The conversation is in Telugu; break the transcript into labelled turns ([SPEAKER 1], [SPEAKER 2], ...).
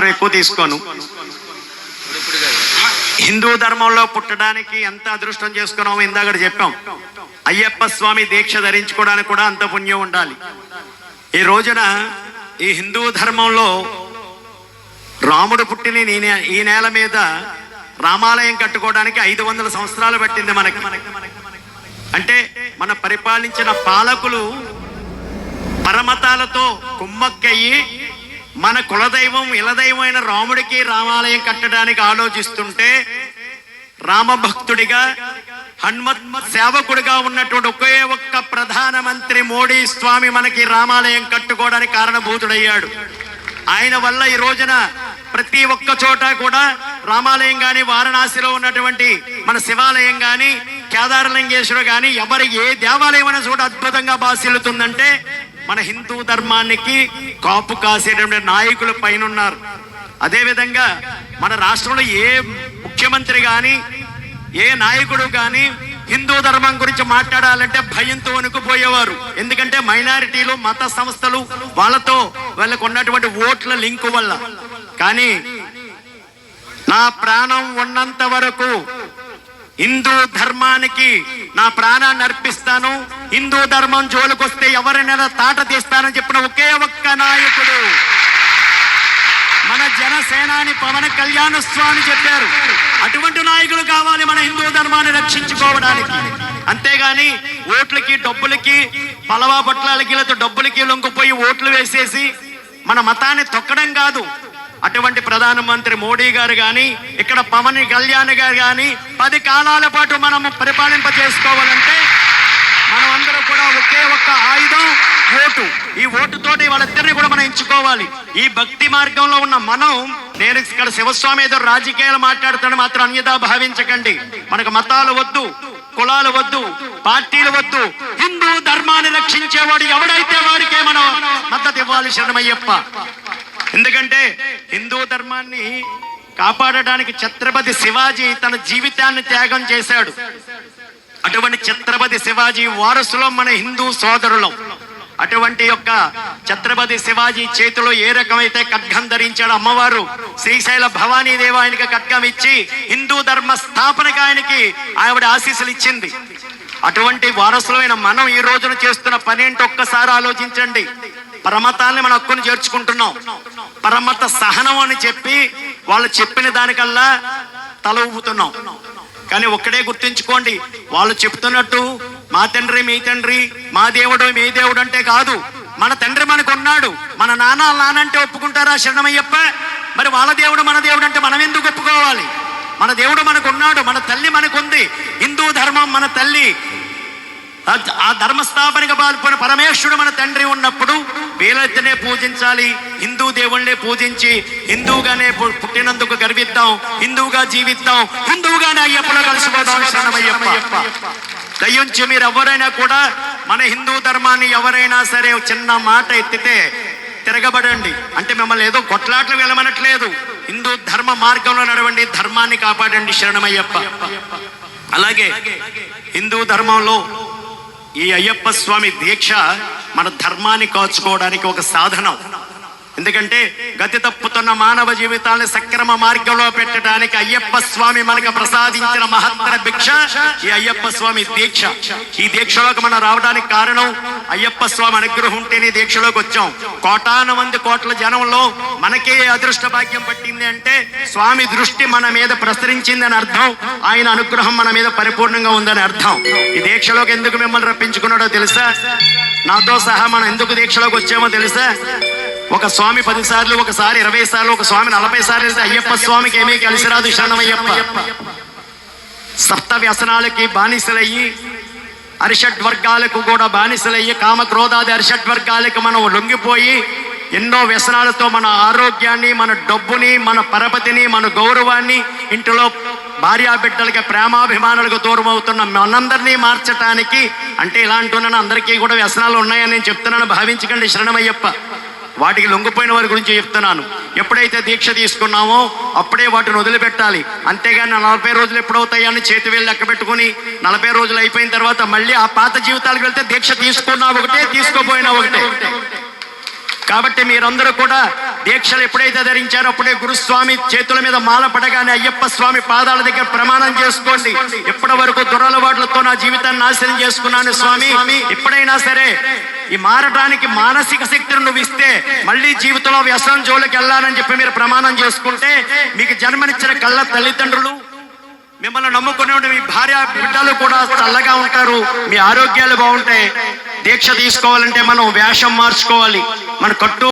[SPEAKER 1] మాత్రం ఎక్కువ తీసుకోను. హిందూ ధర్మంలో పుట్టడానికి ఎంత అదృష్టం చేసుకున్నామో ఇందాక చెప్పాం. అయ్యప్ప స్వామి దీక్ష ధరించుకోవడానికి కూడా అంత పుణ్యం ఉండాలి. ఈ రోజున ఈ హిందూ ధర్మంలో రాముడు పుట్టిన ఈ నేల మీద రామాలయం కట్టుకోవడానికి ఐదు వందల సంవత్సరాలు పట్టింది మనకి. అంటే మన పరిపాలించిన పాలకులు పరమతాలతో కుమ్మక్కయ్యి మన కులదైవం ఇలదైవమైన రాముడికి రామాలయం కట్టడానికి ఆలోచిస్తుంటే రామభక్తుడిగా హనుమత్ సేవకుడిగా ఉన్నటువంటి ఒకే ఒక్క ప్రధానమంత్రి మోడీ స్వామి మనకి రామాలయం కట్టుకోవడానికి కారణభూతుడయ్యాడు. ఆయన వల్ల ఈ రోజున ప్రతి ఒక్క చోట కూడా రామాలయం కానీ వారణాసిలో ఉన్నటువంటి మన శివాలయం కానీ కేదారలింగేశ్వర కానీ ఎవరి ఏ దేవాలయం అయినా కూడా అద్భుతంగా బాసిల్లుతుందంటే మన హిందూ ధర్మానికి కాపు కాసేటువంటి నాయకులు పైన ఉన్నారు అదేవిధంగా మన రాష్ట్రంలో ఏ ముఖ్యమంత్రి కానీ ఏ నాయకుడు కానీ హిందూ ధర్మం గురించి మాట్లాడాలంటే భయంతో వణుకుపోయేవారు. ఎందుకంటే మైనారిటీలు మత సంస్థలు వాళ్ళతో వాళ్ళకు ఉన్నటువంటి ఓట్ల లింకు వల్ల. కానీ నా ప్రాణం ఉన్నంత వరకు హిందూ ధర్మానికి నా ప్రాణాన్ని అర్పిస్తాను. హిందూ ధర్మం జోలికొస్తే ఎవరినైనా తాట తీస్తానని చెప్పిన ఒకే ఒక్క నాయకుడు. మన జనసేనాని పవన్ కళ్యాణ స్వామి చెప్పారు. అటువంటి నాయకులు కావాలి మన హిందూ ధర్మాన్ని రక్షించుకోవడానికి. అంతేగాని ఓట్లకి డబ్బులకి పలవా పట్లాలకి లేకపోతే డబ్బులకి లొంగిపోయి ఓట్లు వేసేసి మన మతాన్ని తొక్కడం కాదు. అటువంటి ప్రధానమంత్రి మోడీ గారు కానీ ఇక్కడ పవన్ కళ్యాణ్ గారు కానీ పది కాలాల పాటు మనం పరిపాలింప చేసుకోవాలంటే మనం కూడా ఒకే ఒక్క ఆయుధం ఓటు. ఈ ఓటుతోటి వాళ్ళిద్దరిని కూడా మనం ఎంచుకోవాలి. ఈ భక్తి మార్గంలో ఉన్న మనం నేను ఇక్కడ శివస్వామి ఏదో రాజకీయాలు మాట్లాడుతాను మాత్రం అన్యదా భావించకండి. మనకు మతాలు వద్దు కులాలు వద్దు పార్టీలు వద్దు హిందూ ధర్మాన్ని రక్షించేవాడు ఎవడైతే వాడికే మనం మద్దతు ఇవ్వాలి శరణమయ్యప్ప. ఎందుకంటే హిందూ ధర్మాన్ని కాపాడడానికి ఛత్రపతి శివాజీ తన జీవితాన్ని త్యాగం చేశాడు. అటువంటి ఛత్రపతి శివాజీ వారసులో మన హిందూ సోదరులం. అటువంటి యొక్క ఛత్రపతి శివాజీ చేతిలో ఏ రకమైతే ఖడ్గం ధరించాడు అమ్మవారు శ్రీశైల భవానీ దేవ ఆయనకి ఖడ్గం ఇచ్చి హిందూ ధర్మ స్థాపనకు ఆయనకి ఆవిడ ఆశీస్సులు ఇచ్చింది. అటువంటి వారసులమైన మనం ఈ రోజున చేస్తున్న పని ఏంటో ఒక్కసారి ఆలోచించండి. పరమతాన్ని మనం హక్కును చేర్చుకుంటున్నాం. పరమత సహనం అని చెప్పి వాళ్ళు చెప్పిన దానికల్లా తల ఊపుతున్నాం. కానీ ఒక్కడే గుర్తుంచుకోండి వాళ్ళు చెప్తున్నట్టు మా తండ్రి మీ తండ్రి మా దేవుడు మీ దేవుడు అంటే కాదు. మన తండ్రి మనకు ఉన్నాడు. మన నాన్న నానంటే ఒప్పుకుంటారా శరణమయ్యప్ప? మరి వాళ్ళ దేవుడు మన దేవుడు అంటే మనం ఎందుకు ఒప్పుకోవాలి? మన దేవుడు మనకు ఉన్నాడు మన తల్లి మనకుంది. హిందూ ధర్మం మన తల్లి. ఆ- ధర్మస్థాపనకు పాల్పడిన పాల్పొన పరమేశ్వరుడు మన తండ్రి ఉన్నప్పుడు వీలైతేనే పూజించాలి. హిందూ దేవుళ్ళనే పూజించి హిందూగానే పుట్టినందుకు గర్విద్దాం. హిందూగా జీవిద్దాం. హిందూగానే అయ్యప్పలో కలిసిపోదాం. శరణమయ్యప్ప. దయ్యుంచి మీరు ఎవరైనా కూడా మన హిందూ ధర్మాన్ని ఎవరైనా సరే చిన్న మాట ఎత్తితే తిరగబడండి. అంటే మిమ్మల్ని ఏదో కొట్లాట్లు వెళ్ళమనట్లేదు. హిందూ ధర్మ మార్గంలో నడవండి. ధర్మాన్ని కాపాడండి శరణమయ్యప్ప. అలాగే హిందూ ధర్మంలో ఈ అయ్యప్ప స్వామి దీక్ష మన ధర్మాన్ని కాచుకోవడానికి ఒక సాధనం. ఎందుకంటే గతి తప్పుతున్న మానవ జీవితాన్ని సక్రమ మార్గంలో పెట్టడానికి అయ్యప్ప స్వామి మనకు ప్రసాదించిన మహత్తర భిక్ష ఈ అయ్యప్ప స్వామి దీక్ష. ఈ దీక్షలోకి మనం రావడానికి కారణం అయ్యప్ప స్వామి అనుగ్రహం ఉంటేనే దీక్షలోకి వచ్చాం. కోటాను మంది కోట్ల జనంలో మనకే అదృష్ట భాగ్యం పట్టింది అంటే స్వామి దృష్టి మన మీద ప్రసరించిందని అర్థం ఆయన అనుగ్రహం మన మీద పరిపూర్ణంగా ఉందని అర్థం. ఈ దీక్షలోకి ఎందుకు మిమ్మల్ని రప్పించుకున్నాడో తెలుసా? నాతో సహా మనం ఎందుకు దీక్షలోకి వచ్చామో తెలుసా? ఒక స్వామి పది సార్లు ఒకసారి ఇరవై సార్లు ఒక స్వామి నలభై సార్లు వెళ్తే అయ్యప్ప స్వామికి ఏమీ కలిసి రాదు శరణమయ్యప్ప. సప్త వ్యసనాలకి బానిసలయ్యి అరిషడ్ వర్గాలకు కూడా బానిసలయ్యి కామ క్రోధాది అరిషడ్ వర్గాలకు మనం లొంగిపోయి ఎన్నో వ్యసనాలతో మన ఆరోగ్యాన్ని మన డబ్బుని మన పరపతిని మన గౌరవాన్ని ఇంటిలో భార్యా బిడ్డలకి ప్రేమాభిమానులకు దూరం అవుతున్న మనందరినీ మార్చటానికి అంటే ఇలాంటి ఉన్న అందరికీ కూడా వ్యసనాలు ఉన్నాయని నేను చెప్తున్నాను భావించకండి శరణమయ్యప్ప. వాటికి లొంగిపోయిన వారి గురించి చెప్తున్నాను. ఎప్పుడైతే దీక్ష తీసుకున్నామో అప్పుడే వాటిని వదిలిపెట్టాలి. అంతేగాని నలభై రోజులు ఎప్పుడవుతాయని చేతి వేలు లెక్క పెట్టుకుని నలభై రోజులు అయిపోయిన తర్వాత మళ్ళీ ఆ పాత జీవితాలకు వెళ్తే దీక్ష తీసుకున్నా ఒకటే తీసుకోపోయినా ఒకటే. కాబట్టి మీరందరూ కూడా దీక్షలు ఎప్పుడైతే ధరించారో అప్పుడే గురుస్వామి చేతుల మీద మాల పడగానే అయ్యప్ప స్వామి పాదాల దగ్గర ప్రమాణం చేసుకోండి. ఎప్పటి వరకు దురలవాట్లతో నా జీవితాన్ని నాశనం చేసుకున్నాను స్వామి? ఎప్పుడైనా సరే ఈ మారడానికి మానసిక శక్తిని నువ్వు ఇస్తే మళ్ళీ జీవితంలో వ్యసనం జోలికి వెళ్ళాలని చెప్పి మీరు ప్రమాణం చేసుకుంటే మీకు జన్మనిచ్చిన కళ్ళ తల్లిదండ్రులు మిమ్మల్ని నమ్ముకునే మీ భార్య బిడ్డలు కూడా చల్లగా ఉంటారు మీ ఆరోగ్యాలు బాగుంటాయి. దీక్ష తీసుకోవాలంటే మనం వేషం మార్చుకోవాలి. మన కట్టు